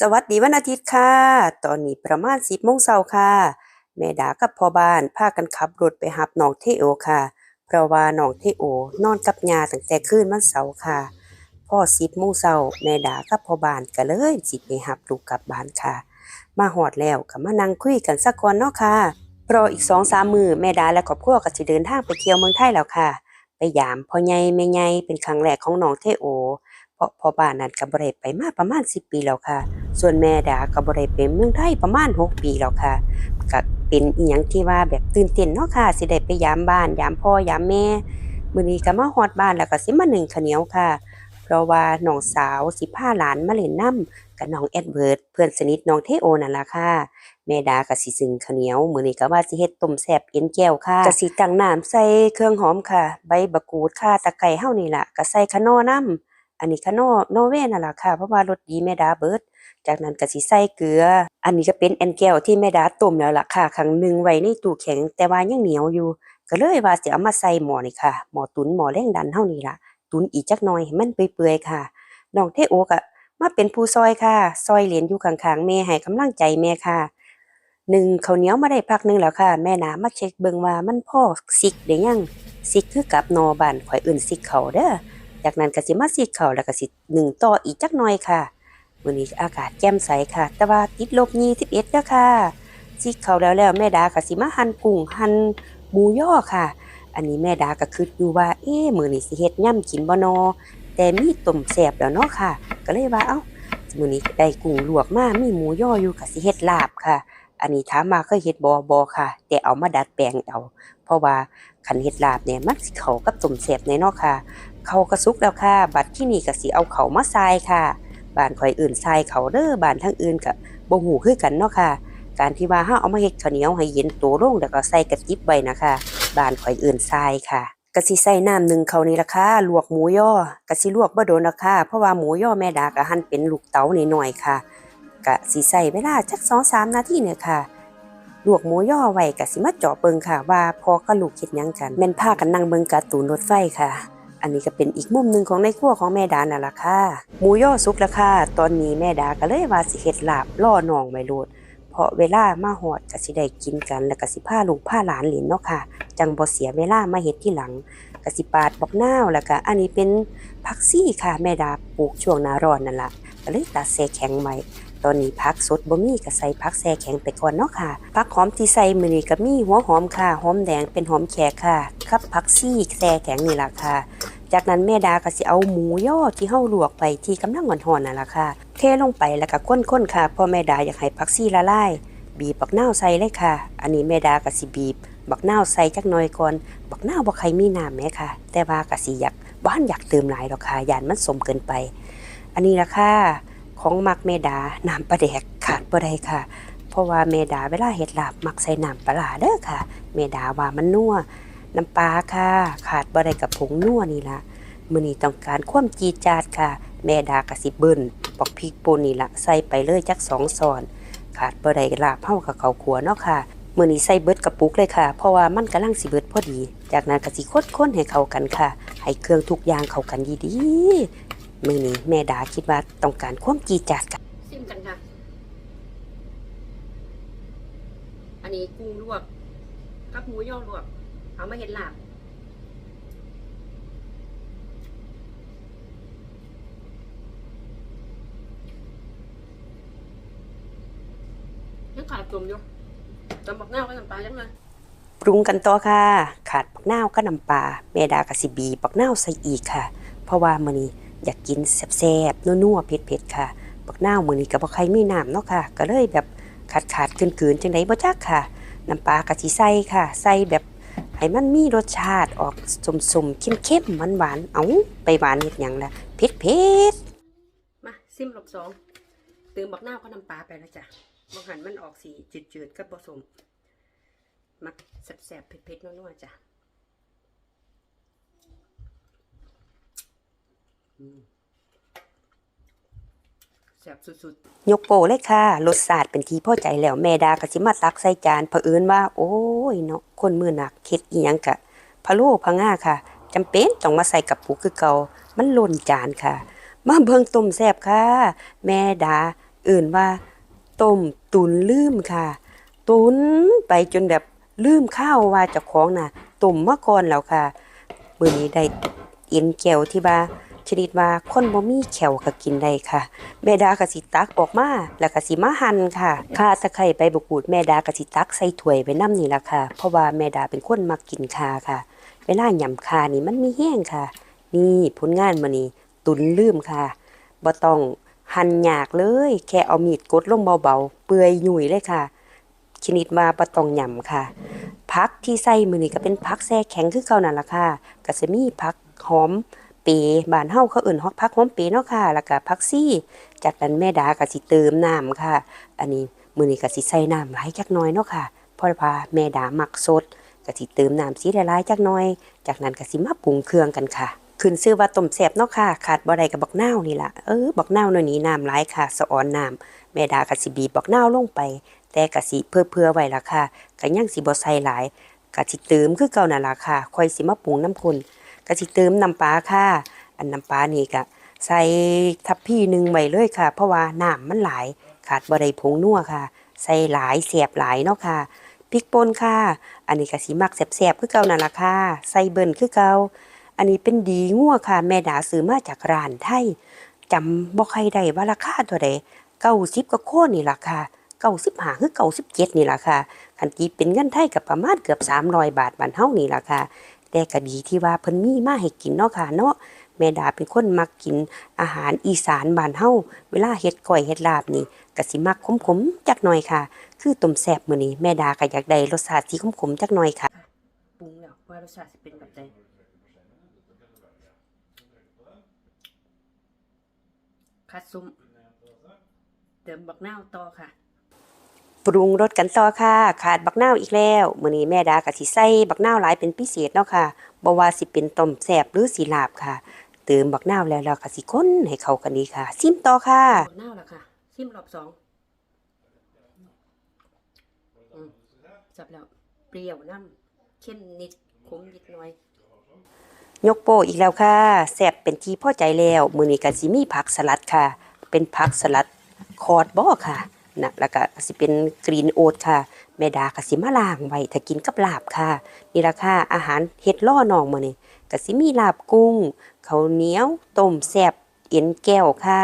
สวัสดีวันอาทิตย์ค่ะ ตอนนี้ประมาณ10โมงเช้าค่ะ แม่ดากับพ่อบ้านพากันขับรถไปหับน้องเทโอค่ะ เพราะว่าน้องเทโอนอนกับยาตั้งแต่คืนวันเสาร์ค่ะ พ่อ10โมงเช้าแม่ดากับพ่อบ้านก็เลยสิไปหับลูกกลับบ้านค่ะ มาฮอดแล้วก็มานั่งคุยกันสักก่อนเนาะค่ะ เพราะอีก2-3มื้อแม่ดาและครอบครัวก็สิเดินทางไปเที่ยวเมืองไทยแล้วค่ะ ไปยามพ่อใหญ่แม่ใหญ่เป็นครั้งแรกของน้องเทโอ เพราะพ่อบ้านนั้นก็บ่ได้ไปมาประมาณ10ปีแล้วค่ะ ส่วนแม่ดาก็บ่ได้ไปเมืองไทยประมาณ6ปีแล้วค่ะก็เป็นอีหยังที่ว่าแบบตื่นเต้นเนาะค่ะ สิได้ไปยามบ้านยามพ่อยามแม่มื้อนี้ก็มาฮอดบ้านแล้วก็สิมาหนึ่งข้าวเหนียวค่ะ เพราะว่าน้องสาวสิพาหลานมาเล่นน้ำกับน้องแอดเวิร์ดเพื่อนสนิทน้องเทโอนั่นล่ะค่ะ แม่ดาก็สิซึ่งข้าวเหนียวมื้อนี้ก็ว่าสิเฮ็ดต้มแซ่บเอ็นแก้วค่ะก็สิตั้งน้ำใส่เครื่องหอมค่ะ ใบบักกูดค่ะตะไคร้เฮานี่ล่ะก็ใส่คะนอนํอันนี้คะนอนอเวนั่นล่ะค่ะเพราะว่ารสดีแม่ดาเบิด จากนั้นก็สิใส่เกลือ อันนี้ก็เป็นแอนแก้วที่แม่ดาต้มแล้วล่ะค่ะครั้งหนึ่งไว้ในตู้แข็งแต่ว่ายังเหนียวอยู่ ก็เลยว่าสิเอามาใส่หม้อนี่ค่ะหม้อตุ๋นหม้อแรงดันเฮานี่ล่ะ ตุ๋นอีกจักหน่อยให้มันเปื่อยๆค่ะน้องเทโอก็มาเป็นผู้ซอยค่ะ ซอยเหรียญอยู่ข้างๆแม่ให้กำลังใจแม่ค่ะ หนึ่งข้าวเหนียวมาได้พักหนึ่งแล้วค่ะ แม่นามาเช็คเบิ่งว่ามันพอสิกได้ยังสิกคือกับนอบานข่อยอิ้นสิกเขาเด้อจากนั้นก็สิมาสิกเขาแล้วก็สิหนึ่งต่ออีกจักหน่อยค่ะมื้อนี้อากาศแจ่มใสค่ะ แต่ว่าติดลบ21เอ็ด้อค่ะสิกเขาแล้วแล้วแม่ดาก็สิมาหั่นกุ้งหั่นหมูย่อค่ะ อันนี้แม่ดาก็คิดอยู่ว่า เอ๊มื้อนี้สิเฮ็ดย่ำกินบ่นอแต่มีต้มแซ่บแล้วเนาะค่ะ ก็เลยว่าเอ้ามื้อนี้ได้กุ้งลวกมามีหมูย่ออยู่ก็สิเฮ็ดลาบค่ะ อันนี้ถามมาเคยเฮ็ดบ่บ่ค่ะ แต่เอามาดัดแปลงเอา เพราะว่าคันเฮ็ดลาบเนี่ยมันสิเขากับต้มแซ่บแน่เนาะค่ะ เขาก็สุกแล้วค่ะ บัดที่นี่ก็สิเอาเขามาทรายค่ะบ้านข่อยอื่นทรายเขาเด้อบ้านทางอื่นก็บ่ฮู้คือกันเนาะค่ะ การที่ว่าเฮาเอามาเฮ็ดข้าวเหนียวให้เย็นตัวลงแล้วก็ใส่กระติบไว้นะคะบ้านข่อยอื่นทรายค่ะก็สิใส่น้ำหนึ่งเขานี่ละค่ะลวกหมูย่อก็สิลวกบ่โดนดอกค่ะเพราะว่าหมูย่อแม่ดาก็หั่นเป็นลูกเต๋าหน้อยๆค่ะ ก็สิใส่เวลาจัก2-3นาทีเนี่ยค่ะลวกหมูย่อไว้ก็สิมาเจาะเบิงค่ะ ว่าพอกับลูกเฮ็ดยังกันแม่นพากันนั่งเบิงการ์ตูนรถไฟค่ะ อันนี้ก็เป็นอีกมุมหนึ่งของในครัวของแม่ดานั่นล่ะค่ะหมูย่อสุกแล้วค่ะตอนนี้แม่ดาก็เลยว่าสิเฮ็ดลาบล่อหนองไว้โลดเพราะเวลามาฮอดก็สิได้กินกัน แล้วก็สิพาลูกพาหลานเล่นเนาะค่ะ จังบ่เสียเวลามาเฮ็ดที่หลังก็สิปาดบักหน้าวแล้วก็อันนี้เป็นผักซี่ค่ะแม่ดาปลูกช่วงหน้าร้อนนั่นล่ะก็เลยตัดแซ่แข็งไว้ ตอนนี้ผักสดบ่มีก็ใส่ผักแซ่แข็งไปก่อนเนาะค่ะผักหอมที่ใส่มื้อนี้ก็มีหัวหอมค่ะหอมแดงเป็นหอมแขกค่ะกับผักซี่แซ่แข็งนี่ล่ะค่ะ จากนั้นแม่ดาก็สิเอาหมูย่อที่เฮาลวกไปที่กำลังอ่อนๆนั่นล่ะค่ะ เทลงไปแล้วก็ข้นๆค่ะพราะแม่ดาอยากให้ผักซี่ละลายบีบบักนาวใส่เลยค่ะ อันนี้แม่ดาก็สิบีบ บักนาวใส่จักหน่อยก่อน บักนาวบ่ใครมีน้ำแหมค่ะ แต่ว่าก็สิอยากบ้านอยากเติมหลายดอกค่ะยานมันสมเกินไป อันนี้ล่ะค่ะ ของมักเมดาน้ำปลาแดกขาดบ่ได้ค่ะ เพราะว่าเมดาเวลาเฮ็ดลาบมักใส่น้ำปลาเด้อค่ะ เมดาว่ามันนัวน้ำปลาค่ะ ขาดบ่ได้กับผงนัวนี่ล่ะมื้อนี้ต้องการความจีจาดค่ะ แม่ดากะสิเบิ่นปอกพริกป่นนี่ล่ะใส่ไปเลยจักสองช้อน ขาดบ่ได้ลาบเฮากับเขาขัวเนาะค่ะมื้อนี้ใส่เบิดกระปุกเลยค่ะ เพราะว่ามันกำลังสิเบิดพอดี จากนั้นก็สิคนๆให้เข้ากันค่ะ ให้เครื่องทุกอย่างเข้ากันดีๆ มื้อนี้แม่ดาคิดว่าต้องการความจีดจาดค่ะซิมกันค่ะ อันนี้กุ้งลวกกับหมูย่อลวก เอามาเห็ดลาบยังขาดกลมอยู่จำบักหน้าไว้น้ำปลาจังเลยปรุงกันต่อค่ะ ขาดปักนาวก็น้ำปลาแม่ดากะสิบีปักนาวใส่อีกค่ะ เพราะว่ามื้อนี้ อยากกินแซ่บๆนัวๆเผ็ดๆค่ะปักนาวมือนี้ก็บ่ใครมีน้ำเนาะค่ะ ก็เลยแบบขาดๆเกินๆจังไดบ่จักค่ะน้ำปลากะสิใส่ค่ะใส่แบบให้มันมีรสชาติออกสมๆเข้มๆหวานๆเอาไปหวานเฮ็ดยังละเผ็ดๆมาซิมรอบสองเติมบักหน้าก็น้ำปลาไปแล้วจ้ะบางหันมันออกสีจืดๆกับผสมมักแสบๆเผ็ดๆนัวๆจ้ะอืม แสบสุดยกโปเลยค่ะรสชาติเป็นที่พอใจแล้วแม่ดาก็สิมาตักใส่จานเผอิญว่า โอ้ยเนาะคนมือหนักเค็ดอีหยังกะพะโล้พะง่าค่ะจำเป็นต้องมาใส่กับปูคือเก่ามันล้นจานค่ะ มาเบิ่งต้มแซ่บค่ะ แม่ดาเอื่นว่าต้มตุนลืมค่ะ ตุนไปจนแบบลืมข้าวว่าเจ้าของน่ะต้มมาก่อนแล้วค่ะมื้อนี้ได้เอ็นแก้วที่ว่า ชนิดว่าคนบ่มีแขวก็กินได้ค่ะ แม่ดาก็สิตักออกมาแล้วก็สิมาหั่นค่ะข่าตะไคร้ใบบกูดแม่ดาก็สิตักใส่ถ้วยไว้นํนี่ล่ะค่ะ เพราะว่าแม่ดาเป็นคนมักกินข่าค่ะ เวลาหยำข่านี่มันมีแห้งค่ะ นี่ผลงานมื้อนี้ตุนลืมค่ะบ่ต้องหั่นยากเลย แค่เอามีดกดลงเบาๆ เปื่อยยุ่ยเลยค่ะ ชนิดว่าบ่ต้องหยำค่ะผักที่ใส่มือนี้ก็เป็นผักแซ่แข็งคือเก่านั่นล่ะค่ะก็สิมีผักหอม ปบ้านเฮาเขาอิ้นฮอกผักหอมเปเนาะค่ะ แล้วก็ผักซี่จากนั้นแม่ดาก็สิเติมน้ำค่ะ อันนี้มื้อนี้ก็สิใส่น้ำหลายจักหน่อยเนาะค่ะพราะว่าแม่ดามักสดก็สิเติมน้ำสีหลายๆจักหน่อย จากนั้นก็สิมาปรุงเครื่องกันค่ะขึ้นชื่อว่าต้มแซ่บเนาะค่ะ ขาดบ่ได้กับบักเน่านี่ล่ะเออบักเน่าหน่อยนี้น้ำหลายค่ะสะออนน้ำแม่ดาก็สิบีบักเน่าวลงไป แต่ก็สิเพื่อๆไว้ล่ะค่ะก็ยังสิบ่ใส่หลายก็สิเติมคือเก่านั่นล่ะค่ะค่อยสิมาปรุงน้ำข้น ก็สิเติมน้ำปลาค่ะ อันน้ำปลานี่ก็ใส่ทัพพี่หนึ่งไว้เลยค่ะ เพราะว่าน้ำมันหลาย ขาดบ่ไดผงนัวค่ะ ใส่หลายเสียบหลายเนาะค่ะพริกป่นค่ะ อันนี้ก็สิมักแซ่บๆคือเก่านั่นล่ะค่ะ ใส่เบิ่นคือเก่าอันนี้เป็นดีงัวค่ะ แม่ดาซื้อมาจากร้านไทยจำบ่ใครได้ว่าราคาเท่าใดเก้าสิบก็โค่นนี่ล่ะค่ะเก้าสิบหาคือเก้าสิบเจ็ดนี่ล่ะค่ะคันกีเป็นเงินไทยกับประมาณเกือบสามร้อยบาทบ้านเฮานี่ล่ะค่ะ แต่ก็ดีที่ว่าเพิ่นมีมาให้กินเนาะค่ะเนาะแม่ดาเป็นคนมักกินอาหารอีสานบ้านเฮาเวลาเฮ็ดก้อยเฮ็ดลาบนี่ก็สิมักขมๆจักหน่อยค่ะ คือต้มแซ่บมื้อนี้แม่ดาก็อยากได้รสชาติที่ขมๆจักหน่อยค่ะปรุงแล้วว่ารสชาติสิเป็นแบบใดคัดซุมเติมบักนาวต่อค่ะ ปรุงรสกันต่อค่ะ ขาดบักนาวอีกแล้วมื้อนี้แม่ดาก็สิใส่บักนาวหลายเป็นพิเศษเนาะค่ะบ่ว่าสิเป็นต้มแซ่บหรือสิลาบค่ะ เติมบักนาวแล้วแล้วก็สิคนให้เข้ากันดีค่ะ ซิมต่อค่ะบักนาวแล้วค่ะชิมรอบสองอืมจับแล้วเปรี้ยวน้ำเข้มนิดขมนิดหน่อยยกโปะอีกแล้วค่ะแซ่บเป็นที่พอใจแล้ว มื้อนี้ก็สิมีผักสลัดค่ะ เป็นผักสลัดคอร์ดบ่ค่ะ นะแล้วก็สิเป็นกรีนโอ๊ตค่ะ แม่ดาก็สิมาล้างไว้ถ้ากินกับลาบค่ะ นี่ล่ะค่ะอาหารเฮ็ดล่อน้องมื้อนี้ก็สิมีลาบกุ้งข้าวเหนียวต้มแซ่บเอ็นแก้วค่ะ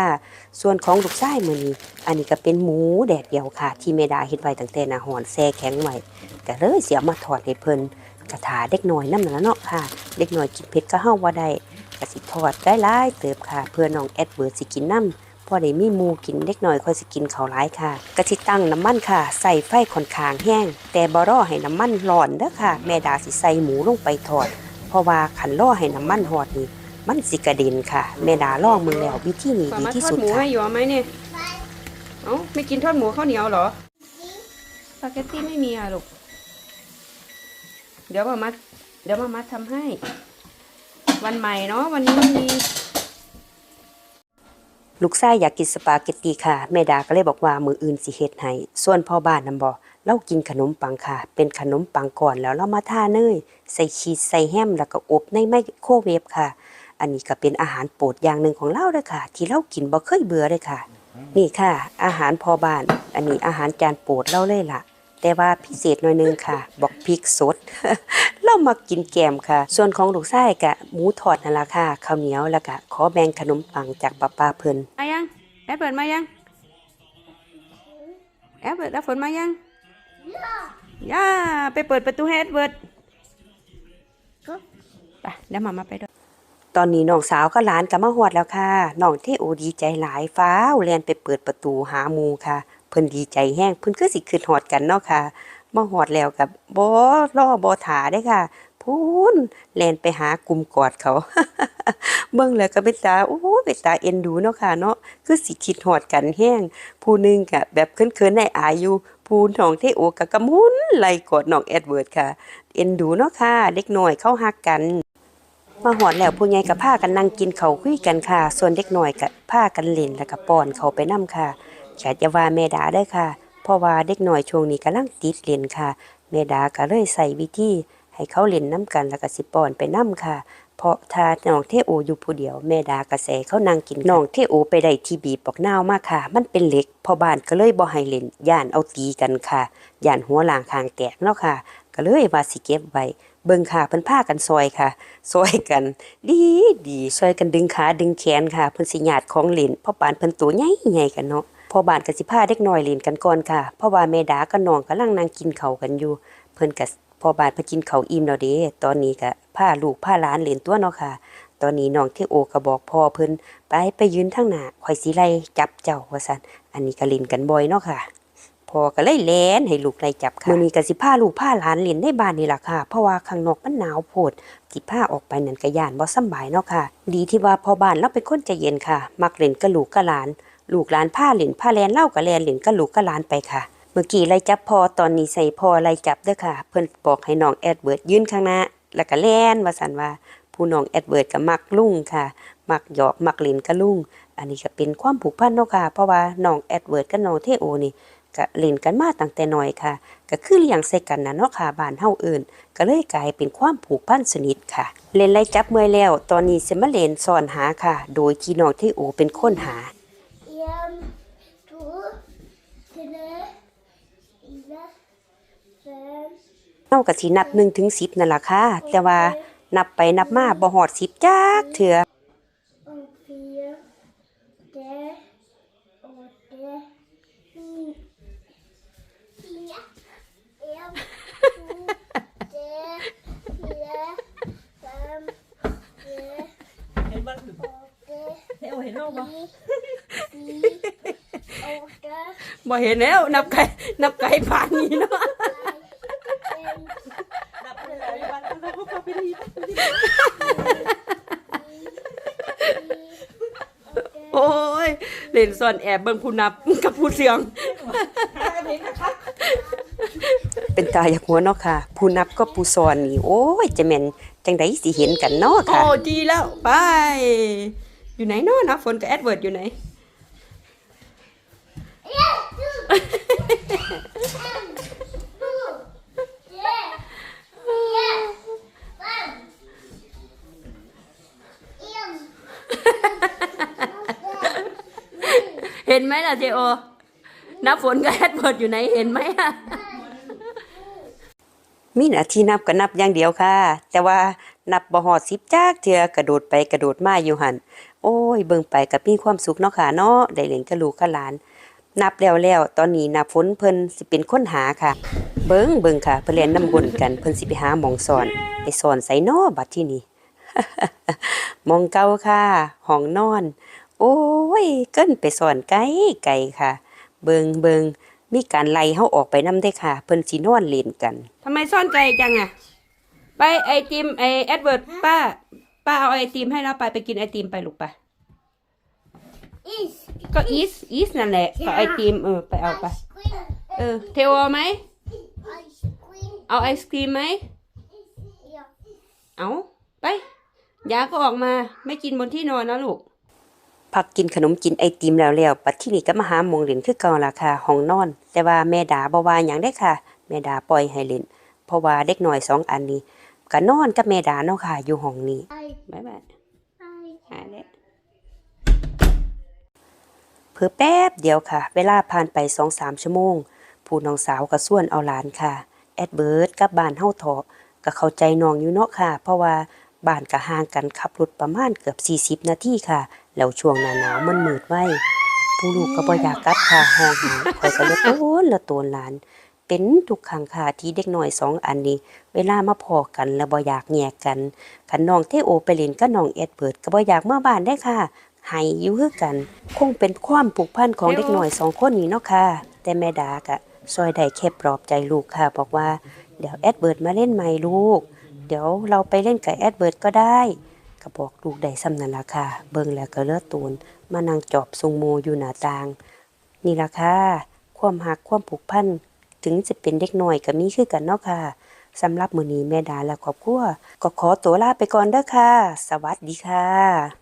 ส่วนของลูกชายมื้อนี้ อันนี้ก็เป็นหมูแดดเดียวค่ะ ที่แม่ดาเฮ็ดไว้ตั้งแต่หน้าหอนแช่แข็งไว้ก็เลยเสิเอามาทอดให้เพิ่นกระถาเด็กน้อยนำนั่นล่ะเนาะค่ะ เด็กน้อยกินเผ็ดก็เฮาบ่ได้ก็สิทอดได้หลายเติบค่ะ เพื่อน้องแอดเบิร์ดสิกินน้ำ พอได้มีหมูกินเด็กน้อยค่อยสิกินเขาหลายค่ะก็สิตั้งน้ำมันค่ะ ใส่ไฟค่อนข้างแห้ง แต่บ่รอให้น้ำมันร้อนเด้อค่ะ แม่ดาสิใส่หมูลงไปทอด เพราะว่าคันรอให้น้ำมันฮอดนี่มันสิกระเด็นค่ะ แม่ดาล่องมึงแล้ววิธีนี้สาดีมารถที่ทอดสุดหมูให้ยู่ไหมเนี่ยเอ้าไม่กินทอดหมูข้าวเหนียวเหรอสปาเกตตี้ไม่มีอะลูกเดี๋ยวมามัดเดี๋ยวมามัดทำให้ วันใหม่เนาะวันนี้มี ลูกชายอยากกินสปาเกตตีค่ะ แม่ดาก็เลยบอกว่ามืออื่นสิเฮ็ดให้ส่วนพ่อบ้านนำบ่เรากินขนมปังค่ะ เป็นขนมปังก่อนแล้วเรามาทาเนยใส่ชีสใส่แฮมแล้วก็อบในไมโครเวฟค่ะ อันนี้ก็เป็นอาหารโปรดอย่างหนึ่งของเล่าเลยค่ะ ที่เรากินบ่เคยเบื่อเลยค่ะ นี่ค่ะ อาหารพ่อบ้าน อันนี้อาหารจานโปรดเล่าเลยล่ะ แต่ว่าพิเศษหน่อยหนึงค่ะ บอกพริกสด เรามากินแกมค่ะ ส่วนของลูกชายกะหมูทอดนั่นล่ะค่ะข้าวเหนียวแล้วก็ขอแบ่งขนมปังจากป้าป้าเพิ่นมายังแอปเปิดมายังแอปเปิดแอปฝนมายังย่าไปเปิดประตูให้แอดเวิร์ดไปเดี๋ยวมามาไปด้วยตอนนี้น้องสาวก็หลานก็มาฮอดแล้วค่ะน้องเทโอดีใจหลายฟ้าวแล่นไปเปิดประตูหาหมูค่ะ เพิ่นดีใจแห้งเพิ่นคือสิขึ้นฮอดกันเนาะค่ะมาฮอดแล้วกับบอล่อบ่ถาเด้ค่ะพูนแลนไปหากลุ่มกอดเขา เบิ่งแล้วก็เป็นตาโอ้เป็นตาเอ็นดูเนาะค่ะเนาะคือสิคิดฮอดกันแห้ง ผู้หนึงก็แบบเขินๆในอายอยู่ผู้น้องเทโอก็กะมุนไลกอดน้องแอดเวิร์ดค่ะ เอ็นดูเนาะค่ะ เด็กน้อยเข้าฮักกันมาหอดแล้วผู้ใหญ่ก็พากันนั่งกินเขาคุยกันค่ะ ส่วนเด็กหน้อยก็พากันเล่นแล้วก็ป้อนเขาไปนํค่ะ กจะว่าแม่ดาได้ค่ะ เพราะว่าเด็กหน้อยช่วงนี้กำลังติดเล่นค่ะ แม่ดาก็เลยใส่วิธีให้เขาเล่นน้กันแล้วก็สิป้อนไปนํค่ะ เพราะถ้าน้องเทโออยู่ผู้เดียวแม่ดากระแสเขานั่งกินน้องเทโอไปได้ที่บีบบอกนาวมากค่ะ มันเป็นเหล็กพอบ้านก็เลยบ่ให้เล่นย่านเอาตีกันค่ะย่านหัวหลางคางแตกเนาะค่ะ ก็เลยว่าสิเก็บไว้เบิ่งค่ะเพิ่นพากันซอยค่ะซอยกัน ดีดีซอยกันดึงขาดึงแขนค่ะเพิ่นสิญาตของเล่นพราะปานเพิ่นตัวใหญ่ๆกันเนาะ พอบานก็สิพาเด็กน้อยเล่นกันก่อนค่ะพราะว่าแม่ดากับน้องกำลังนั่งกินเข้ากันอยู่ เพิ่นก็พอบานพกินเข้าอิ่มแล้วเด้ตอนนี้ก็พาลูกพาหลานเล่นตัวเนาะค่ะ ตอนนี้น้องเทโอก็บอกพ่อเพิ่นไปไปยืนทางหน้าข่อยสิไล่จับเจ้าว่าซั่นอันนี้ก็เล่นกันบ่อยเนาะค่ะพอก็เลยแล่นให้ลูกไล่จับค่ะมื้อนี้ก็สิพาลูกพาหลานเล่นในบ้านนี่ล่ะค่ะ เพราะว่าข้างนอกมันหนาวโพดสิพาออกไปนั่นก็ย่านบ่สบายเนาะค่ะ ดีที่ว่าพอบ้านเราเป็นคนใจเย็นค่ะ มักเล่นกับลูกกับหลาน ลูกหลานพาเล่นพาแลนเล่าก็แลนเล่นกับลูกกับหลานไปค่ะ เมื่อกี้ไล่จับพอตอนนี้ใส่พอไล่จับเด้อค่ะ เพิ่นบอกให้น้องแอดเวิร์ดยืนข้างหน้าแล้วก็แลนว่าซั่นว่าผู้น้องแอดเวิร์ดก็มักลุ่งค่ะ มักหยอกมักเล่นกับลุ่ง อันนี้ก็เป็นความผูกพันเนาะค่ะ เพราะว่าน้องแอดเวิร์ดกับน้องเทโอนี่ก็เล่นกันมาตั้งแต่น้อยค่ะ ก็คือเลี้ยงใส่กันนะเนาะค่ะบ้านเฮาเอิ้นก็เลยกลายเป็นความผูกพันสนิทค่ะ เล่นไล่จับเมื่อยแล้ว ตอนนี้สิมาเล่นซ่อนหาค่ะ โดยที่น้องเทโอเป็นคนหา เฮาก็สินับ1ถึง10นั่นล่ะค่ะแต่ว่านับไปนับมาบ่ฮอด10จักเทื่อ og fire, tre, åtte, ni, fire, en, to, tre, fire, fem, seks, เห็นบ้าง åtte, เทโอเห็นน้องบ่ ni, ti, åtte, บ่เห็นแล้วนับไก่นับไก่ผ่านนี้เนาะ en, นับไปเลยบ้านเราก็ไปดี โอ้ ยเล่นซ่อนแอบเบิ่งผู้นับกับผู้เสียง เป็นตาอยากหัวเนาะค่ะ ผู้นับก็ผู้สอนนี่โอ้ยจะแม่นจังไดสิเห็นกันเนาะโอ้ค่ะดีแล้ว ไป อยู่ไหนเนาะนะฝนกับแอดเวิร์ดอยู่ไหน เห็นไหมล่ะเจโอ นับฝนกับแอดเวิร์ดอยู่ไหนเห็นไหมอะมีหน้าที่นับก็นับอย่างเดียวค่ะ แต่ว่านับบ่ฮอด10จักเทือกระโดดไปกระโดดมาอยู่หันโอ้ยเบิ่งไปก็มีความสุขเนาะค่ะเนาะได้เล่นกับลูกกับหลาน นับแล้วแล้วตอนนี้นับฝนเพิ่นสิเป็นค้นหาค่ะ เบิ่งเบิ่งค่ะเพิ่นเล่นน้ำวนกันเพิ่นสิไปหาหมองซ่อนไปซ่อนใส่นอบัดที่นี่ หมองเก่าค่ะห้องนอน โอ้ย เกินไปซ่อนไกลไกลค่ะ เบิงเบิงมีการไล่เฮาออกไปนํได้อค่ะ เพิ่นสินอนเล่นกัน ทำไมซ่อนใจจังอะไปไอติมไอแอดเวิร์ดป้า ป้าเอาไอติมให้แล้วไปไปกินไอติมไปลูกไป Is ก็อีสอีสนั่นแหละเอาไอติมเออไปเอาไป ice cream. เออ เทวเอาไหม Ice cream. เอาไอศครีมไหม Ja. เอาไปยาก็ออกมา ไม่กินบนที่นอนนะลูก พักกินขนมกินไอติมแล้วแล้วปัดที่นี่ก็มาหาหมองเล่นคือเก่าล่ะค่ะห้องนอน แต่ว่าแม่ดาบ่ว่าหยังได้ค่ะ แม่ดาปล่อยให้เล่นเพราะว่าเด็กน้อยสองอันนี้ก็นอนกับแม่ดาเนาะค่ะ อยู่ห้องนี้บ๊ายบายหายแล้วเพื่อแป๊บเดียวค่ะ เวลาผ่านไปสองสามชั่วโมง ผู้น้องสาวก็ส่วนเอาหลานค่ะ แอดเบิร์ดกับบ้านเฮาเถาะก็เข้าใจน้องอยู่เนาะค่ะ เพราะว่า บ้านก็ห่างกันขับรถประมาณเกือบ 40 นาทีค่ะ แล้วช่วงหน้าหนาวมันมืดไว้ ผู้ลูกก็บ่อยากกลับค่ะห้องหาคอยก็เลยโตนละโตนหลาน เป็นทุกครั้งค่ะที่เด็กน้อยสองอันนี้ เวลามาพอกันแล้วบ่อยากแยกกันคันน้องเทโอไปเล่นกับน้องแอดเบิร์ดก็บ่อยากมาบ้านได้ค่ะให้อยู่คือกัน คงเป็นความผูกพันของเด็กน้อยสองคนนี้เนาะค่ะ แต่แม่ดากะซอยได้แค่ปลอบใจลูกค่ะ บอกว่า เดี๋ยวแอดเบิร์ดมาเล่นใหม่ลูก เดี๋ยวเราไปเล่นกับแอดเวิร์ดก็ได้ก็บอกลูกได้ซ้ำนั่นละค่ะ เบิ่งแล้วก็เลือดตูน มานั่งจอบทรงโมอยู่หน้าต่าง นี่ละค่ะ ความหักความผูกพัน ถึงจะเป็นเด็กน้อยก็มีคือกันเนาะค่ะสำหรับมือนี้แม่ดาและครอบครัวก็ขอตัวลาไปก่อนเด้อค่ะ สวัสดีค่ะ